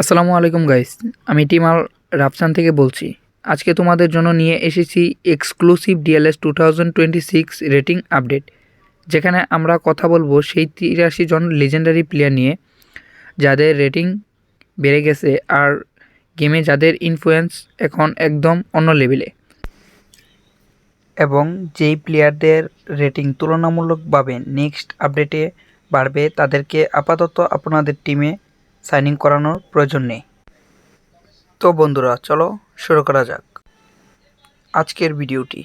আসসালামু আলাইকুম গাইস, আমি টিমাল রাফসান থেকে বলছি। আজকে তোমাদের জন্য নিয়ে এসেছি exclusive DLS two thousand twenty six rating update যেখানে আমরা কথা বলব সেই তিরাশি জন লেজেন্ডারি প্লেয়ার নিয়ে, যাদের রেটিং বেড়ে গেছে আর গেমে যাদের ইনফ্লুয়েন্স এখন একদম অন্য লেভেলে এবং যেই প্লেয়ারদের রেটিং তুলনামূলকভাবে নেক্সট আপডেটে বাড়বে, তাদেরকে আপাতত আপনাদের টিমে সাইনিং করানোর প্রয়োজন নেই তো বন্ধুরা চলো শুরু করা যাক আজকের ভিডিওটি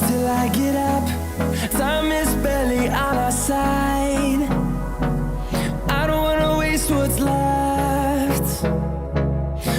till I get up. Time is barely on our side. I don't wanna waste what's left.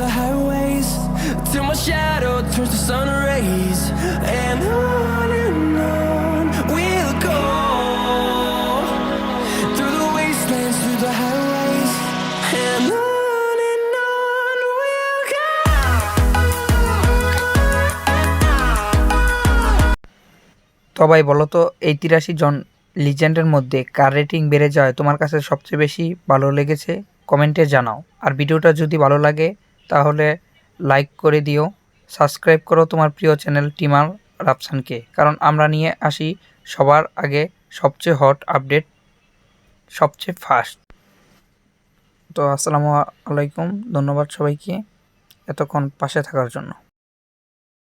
the highways, till my shadow turns to sun rays. And on and on we'll go through the wastelands, through the highways, and on ভাই বলো তো এই তিরাশি জন লিজেন্ডের মধ্যে কার rating বেড়ে যায় তোমার কাছে সবচেয়ে বেশি ভালো লেগেছে কমেন্টে জানাও আর ভিডিওটা যদি ভালো লাগে তাহলে লাইক করে দিও। সাবস্ক্রাইব করো তোমার প্রিয় চ্যানেল টিমার রাফসানকে। কারণ আমরা নিয়ে আসি সবার আগে সবচেয়ে হট আপডেট সবচেয়ে ফাস্ট তো আসসালামু আলাইকুম, ধন্যবাদ সবাইকে এতক্ষণ পাশে থাকার জন্য।